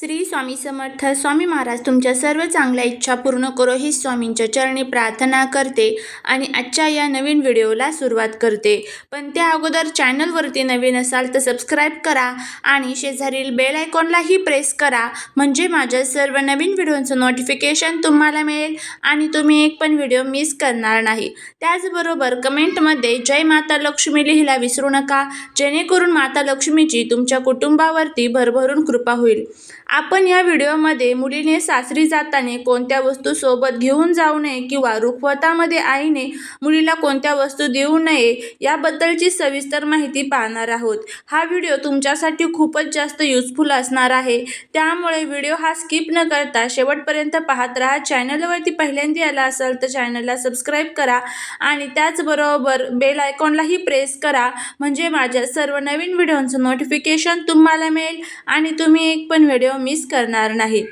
श्री स्वामी समर्थ स्वामी महाराज तुमच्या सर्व चांगल्या इच्छा पूर्ण करो ही स्वामींच्या चरणी प्रार्थना करते आणि आजच्या या नवीन व्हिडिओला सुरुवात करते. पण त्या अगोदर चॅनलवरती नवीन असाल तर सबस्क्राईब करा आणि शेजारील बेल आयकॉनलाही प्रेस करा. म्हणजे माझ्या सर्व नवीन व्हिडिओचं नोटिफिकेशन तुम्हाला मिळेल आणि तुम्ही एक पण व्हिडिओ मिस करणार नाही. त्याचबरोबर कमेंटमध्ये जय माता लक्ष्मी लिहिला विसरू नका. जेणेकरून माता लक्ष्मीची तुमच्या कुटुंबावरती भरभरून कृपा होईल. आपण या व्हिडिओमध्ये मुलीने सासरी जाताना कोणत्या वस्तू सोबत घेऊन जाऊ नये किंवा रुखवतामध्ये आईने मुलीला कोणत्या वस्तू देऊ नये याबद्दलची सविस्तर माहिती पाहणार आहोत. हा व्हिडिओ तुमच्यासाठी खूपच जास्त युजफुल असणार आहे. त्यामुळे व्हिडिओ हा स्किप न करता शेवटपर्यंत पाहत राहा. चॅनलवरती पहिल्यांदा आला असाल तर चॅनलला सबस्क्राईब करा आणि त्याचबरोबर बेल आयकॉनलाही प्रेस करा. म्हणजे माझ्या सर्व नवीन व्हिडिओंचं नोटिफिकेशन तुम्हाला मिळेल आणि तुम्ही एक पण व्हिडिओ मिस करणार नाही.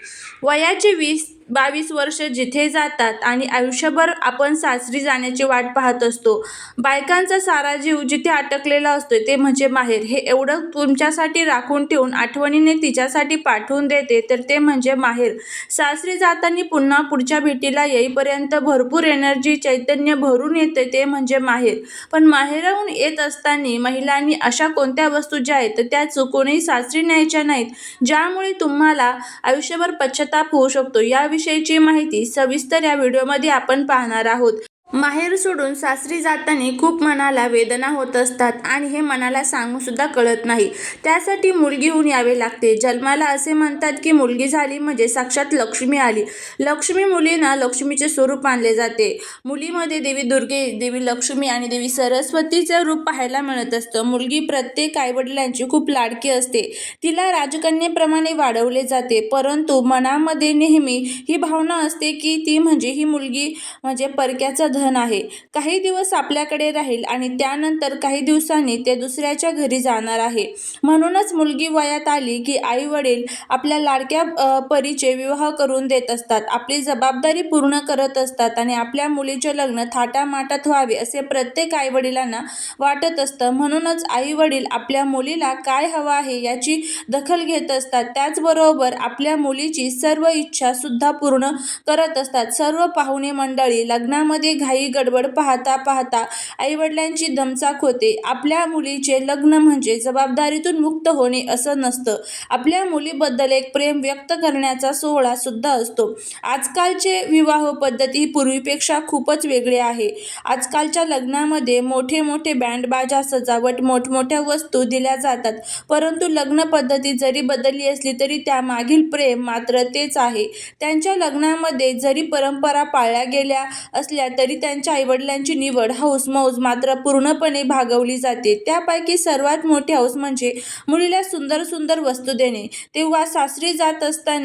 वयाचे वीस बावीस वर्ष जिथे जातात आणि आयुष्यभर आपण सासरी जाण्याची वाट पाहत असतो. बायकांचा सारा जीव जिथे अटकलेला असतो ते म्हणजे माहेर हे एवढं तुमच्यासाठी राखून ठेवून आठवणीने तिच्यासाठी पाठवून देते तर ते म्हणजे माहेर. सासरी जाताना पुन्हा पुढच्या भेटीला येईपर्यंत भरपूर एनर्जी चैतन्य भरून येते ते म्हणजे माहेर. पण माहेराहून येत असताना महिलांनी अशा कोणत्या वस्तू ज्या आहेत तर त्या चुकूनही सासरी न्यायच्या नाहीत. ज्यामुळे तुम्हाला आयुष्यभर पश्चाताप होऊ शकतो. याविषयीची माहिती सविस्तर या व्हिडिओमध्ये आपण पाहणार आहोत. माहेर सोडून सासरी जाताना खूप मनाला वेदना होत असतात आणि हे मनाला सांगून सुद्धा कळत नाही. त्यासाठी मुलगी होऊन यावे लागते. जन्माला असे म्हणतात की मुलगी झाली म्हणजे साक्षात लक्ष्मी आली. लक्ष्मी मुलींना लक्ष्मीचे स्वरूप मानले जाते. मुलीमध्ये देवी दुर्गे देवी लक्ष्मी आणि देवी सरस्वतीचं रूप पाहायला मिळत असतं. मुलगी प्रत्येक आईवडिलांची खूप लाडकी असते. तिला राजकन्येप्रमाणे वाढवले जाते. परंतु मनामध्ये नेहमी ही भावना असते की ती म्हणजे ही मुलगी म्हणजे परक्याचा धन आहे. काही दिवस आपल्याकडे राहील आणि त्यानंतर काही दिवसांनी ते दुसऱ्याच्या घरी जाणार आहे. म्हणूनच मुलगी वयात आली की आई वडील आपल्या लाडक्या परीचे विवाह करून देत असतात. आपली जबाबदारी पूर्ण करत असतात आणि आपल्या मुलीचे लग्न थाटामाटात व्हावे असे प्रत्येक आई वडिलांना वाटत असतं. म्हणूनच आई वडील आपल्या मुलीला काय हवं आहे याची दखल घेत असतात. त्याचबरोबर आपल्या मुलीची सर्व इच्छा सुद्धा पूर्ण करत असतात. सर्व पाहुणे मंडळी लग्नामध्ये घाई गडबड पाहता पाहता आईवडिलांची दमचाक होते. आपल्या मुलीचे लग्न म्हणजे जबाबदारीतून मुक्त होणे असं नसतं. आपल्या मुलीबद्दल एक प्रेम व्यक्त करण्याचा सोहळा सुद्धा असतो. आजकालचे विवाह पद्धती पूर्वीपेक्षा खूपच वेगळे आहे. आजकालच्या लग्नामध्ये मोठे मोठे बँड बाजा सजावट मोठमोठ्या वस्तू दिल्या जातात. परंतु लग्न पद्धती जरी बदलली असली तरी त्यामागील प्रेम मात्र तेच आहे. त्यांच्या लग्नामध्ये जरी परंपरा पाळल्या गेल्या असल्या तरी त्यांच्या आईवडिलांची निवड हाऊस मौज मात्र पूर्णपणे भागवली जाते. त्यापैकी सर्वात मोठी हौस म्हणजे मुलीला सुंदर सुंदर वस्तू देणे. तेव्हा सासरी जात असताना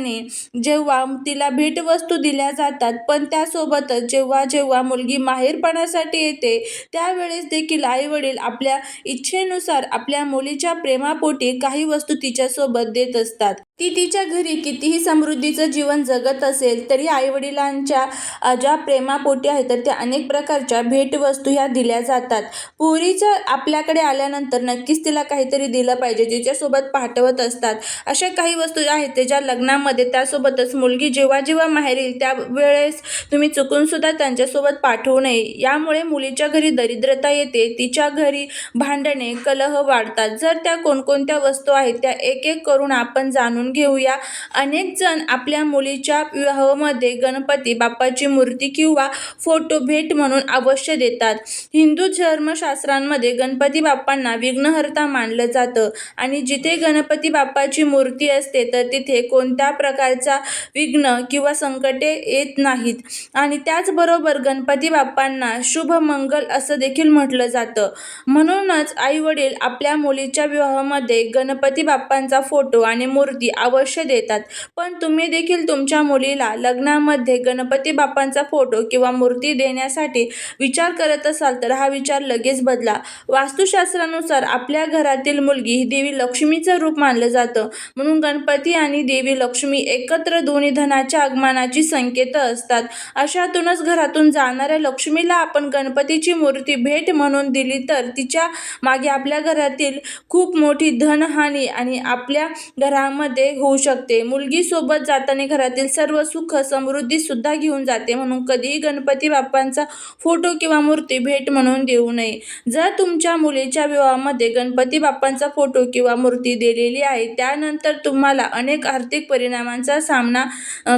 जेव्हा तिला भेटवस्तू दिल्या जातात पण त्यासोबतच जेव्हा जेव्हा मुलगी माहेरपणासाठी येते त्यावेळेस देखील आईवडील आपल्या इच्छेनुसार आपल्या मुलीच्या प्रेमापोटी काही वस्तू तिच्यासोबत देत असतात. ती तिच्या घरी कितीही समृद्धीचं जीवन जगत असेल तरी आईवडिलांच्या अ, ज्या प्रेमापोटी आहेत तर त्या अनेक प्रकारच्या भेटवस्तू ह्या दिल्या जातात. पोरीचं आपल्याकडे आल्यानंतर नक्कीच तिला काहीतरी दिलं पाहिजे तिच्यासोबत पाठवत असतात. अशा काही वस्तू आहेत ते ज्या लग्नामध्ये त्यासोबतच मुलगी जेव्हा जेव्हा माहेर येईल त्यावेळेस तुम्ही चुकूनसुद्धा त्यांच्यासोबत पाठवू नये. यामुळे मुलीच्या घरी दरिद्रता येते तिच्या घरी भांडणे कलह वाढतात. जर त्या कोणकोणत्या वस्तू आहेत त्या एक एक करून आपण जाणून घेऊया. अनेक जण आपल्या मुलीच्या विवाहामध्ये गणपती बाप्पाची मूर्ती किंवा फोटो भेट म्हणून अवश्य देतात. हिंदू धर्मशास्त्रांमध्ये गणपती बाप्पांना विघ्नहर्ता मानलं जातं आणि जिथे गणपती बाप्पाची मूर्ती असते तर तिथे कोणत्या प्रकारचा विघ्न किंवा संकटे येत नाहीत. आणि त्याचबरोबर गणपती बाप्पांना शुभ मंगल असं देखील म्हटलं जातं. म्हणूनच आईवडील आपल्या मुलीच्या विवाहामध्ये गणपती बाप्पांचा फोटो आणि मूर्ती अवश्य देतात. पण तुम्ही देखील तुमच्या मुलीला लग्नामध्ये गणपती बाप्पांचा फोटो किंवा मूर्ती देण्यासाठी विचार करत असाल तर हा विचार लगेच बदला. वास्तुशास्त्रानुसार आपल्या घरातील मुलगी ही देवी लक्ष्मीचं रूप मानलं जातं. म्हणून गणपती आणि देवी लक्ष्मी एकत्र दोन्ही धनाच्या आगमनाची संकेत असतात. अशातूनच घरातून जाणाऱ्या लक्ष्मीला आपण गणपतीची मूर्ती भेट म्हणून दिली तर तिच्यामागे आपल्या घरातील खूप मोठी धनहानी आणि आपल्या घरामध्ये मध्ये होऊ शकते. मुलगी सोबत जाताना घरातील सर्व सुख समृद्धी सुद्धा घेऊन जाते म्हणून कधीही गणपती बाप्पांचा फोटो किंवा मूर्ती भेट म्हणून देऊ नये. जर तुमच्या मुलीच्या विवाहामध्ये गणपती बाप्पांचा फोटो किंवा मूर्ती दिलेली आहे त्यानंतर तुम्हाला अनेक आर्थिक परिणामांचा सामना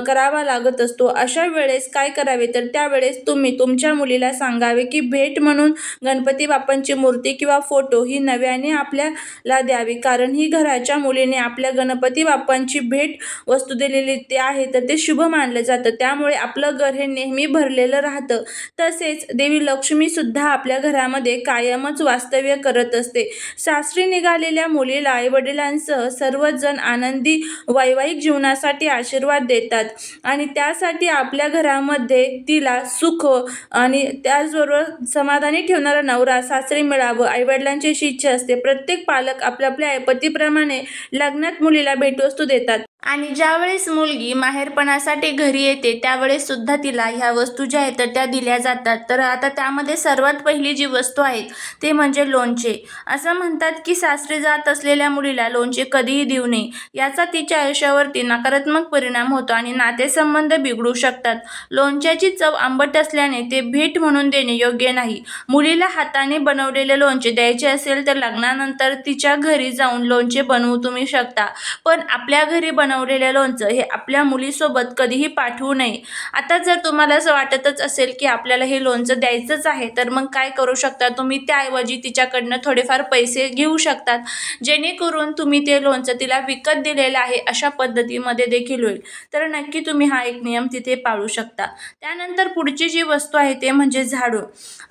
करावा लागत असतो. अशा वेळेस काय करावे? तर त्यावेळेस तुम्ही तुमच्या मुलीला सांगावे की भेट म्हणून गणपती बाप्पांची मूर्ती किंवा फोटो ही नव्याने आपल्याला द्यावी कारण ही घराच्या मुलीने आपल्या गणपती बाप्पांची भेट वस्तू दिलेली ते आहे तर ते शुभ मानलं जातं. त्यामुळे आपलं घर हे नेहमी भरलेलं राहतं. तसेच देवी लक्ष्मीसुद्धा आपल्या घरामध्ये कायमच वास्तव्य करत असते. सासरी निघालेल्या मुलीला आईवडिलांसह सर्वजण आनंदी वैवाहिक जीवनासाठी आशीर्वाद देतात. आणि त्यासाठी आपल्या घरामध्ये तिला सुख आणि त्याचबरोबर समाधानी ठेवणारा नवरा सासरी मिळावं आईवडिलांची अशी इच्छा असते. प्रत्येक पालक आपल्या आपल्या पतीप्रमाणे लग्नात मुलीला भेटवस्तू देतात. आणि ज्यावेळेस मुलगी माहेरपणासाठी घरी येते त्यावेळेस सुद्धा तिला ह्या वस्तू ज्या आहेत तर त्या दिल्या जातात. तर आता त्यामध्ये सर्वात पहिली जी वस्तू आहे ते म्हणजे लोणचे. असं म्हणतात की सासरी जात असलेल्या मुलीला लोणचे कधीही देऊ नये. याचा तिच्या आयुष्यावरती नकारात्मक परिणाम होतो आणि नातेसंबंध बिघडू शकतात. लोणच्याची चव आंबट असल्याने ते भेट म्हणून देणे योग्य नाही. मुलीला हाताने बनवलेले लोणचे द्यायचे असेल तर लग्नानंतर तिच्या घरी जाऊन लोणचे बनवू तुम्ही शकता. पण आपल्या घरी बनवलेलं लोणचं हे आपल्या मुलीसोबत कधीही पाठवू नये. आता जर तुम्हाला असं वाटतच असेल की आपल्याला हे लोणचं द्यायचंच आहे तर मग काय करू शकता? तुम्ही त्याऐवजी तिच्याकडनं थोडेफार पैसे घेऊ शकतात. जेणेकरून तुम्ही ते लोणचं तिला विकत दिलेलं आहे अशा पद्धतीमध्ये देखील होईल. तर नक्की तुम्ही हा एक नियम तिथे पाळू शकता. त्यानंतर पुढची जी वस्तू आहे ते म्हणजे झाडू.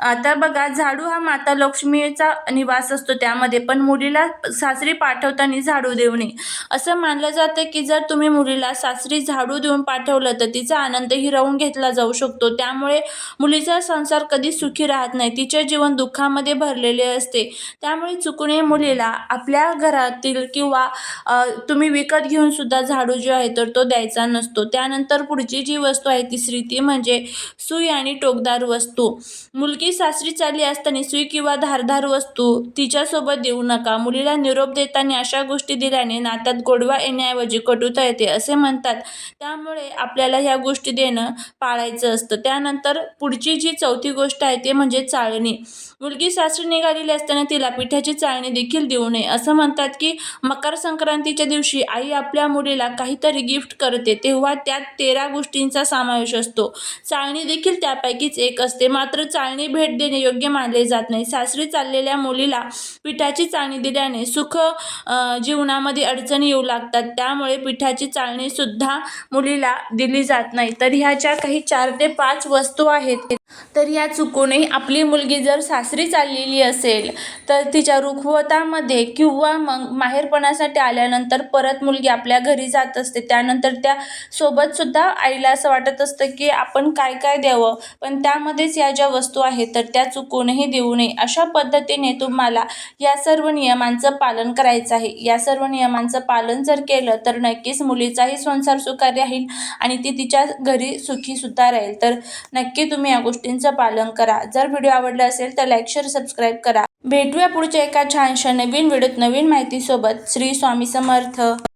आता बघा झाडू हा माता लक्ष्मीचा निवास असतो त्यामध्ये पण मुलीला सासरी पाठवताना झाडू देऊ नये. असं मानलं जातं की जर तुम्ही मुलीला सासरी झाडू देऊन पाठवलं तर तिचा आनंद हिरावून घेतला जाऊ शकतो. त्यामुळे मुलीचा संसार कधी सुखी राहत नाही. तिचे जीवन दुःखामध्ये भरलेले असते. त्यामुळे चुकूनही मुलीला आपल्या घरातील किंवा तुम्ही विकत घेऊन सुद्धा झाडू जो आहे तर तो द्यायचा नसतो. त्यानंतर पुढची जी वस्तू आहे तिसरी ती म्हणजे सुई आणि टोकदार वस्तू. मुलगी सासरी चालली असताना सुई किंवा धारधार वस्तू तिच्यासोबत देऊ नका. मुलीला निरोप देताना अशा गोष्टी दिल्याने नात्यात गोडवा येण्याऐवजी पटवता येते असे म्हणतात. त्यामुळे आपल्याला ह्या गोष्टी देणं पाळायचं असतं. त्यानंतर पुढची जी चौथी गोष्ट आहे ते म्हणजे चाळणी. मुलगी सासरी निघालेली असताना तिला पिठाची चाळणी देखील देऊ नये. असं म्हणतात की मकर संक्रांतीच्या दिवशी आई आपल्या मुलीला काहीतरी गिफ्ट करते तेव्हा त्यात तेरा गोष्टींचा समावेश असतो. चाळणी देखील त्यापैकीच एक असते. मात्र चाळणी भेट देणे योग्य मानले जात नाही. सासरी चाललेल्या मुलीला पिठाची चाळणी दिल्याने सुख जीवनामध्ये अडचणी येऊ लागतात. त्यामुळे पिठाची चाळणी सुद्धा मुलीला दिली जात नाही. तर ह्याच्या काही चार ते पाच वस्तू आहेत. तर या चुकूनही आपली मुलगी जर सासरी चाललेली असेल तर तिच्या रुखवतामध्ये किंवा मग माहेरपणासाठी आल्यानंतर परत मुलगी आपल्या घरी जात असते. त्यानंतर त्या सोबतसुद्धा आईला असं वाटत असतं की आपण काय काय द्यावं? पण त्यामध्येच या ज्या वस्तू आहेत तर त्या चुकूनही देऊ नये. अशा पद्धतीने तुम्हाला या सर्व नियमांचं पालन करायचं आहे. या सर्व नियमांचं पालन जर केलं तर नक्कीच मुलीचाही संसार सुखारी राहील आणि ती तिच्या घरी सुखीसुद्धा राहील. तर नक्की तुम्ही या गोष्टींचं पालन करा. जर व्हिडिओ आवडला असेल तर लाईक शेअर सबस्क्राईब करा. भेटूया पुढच्या एका छानशा नवीन व्हिडिओत नवीन माहितीसोबत. श्री स्वामी समर्थ.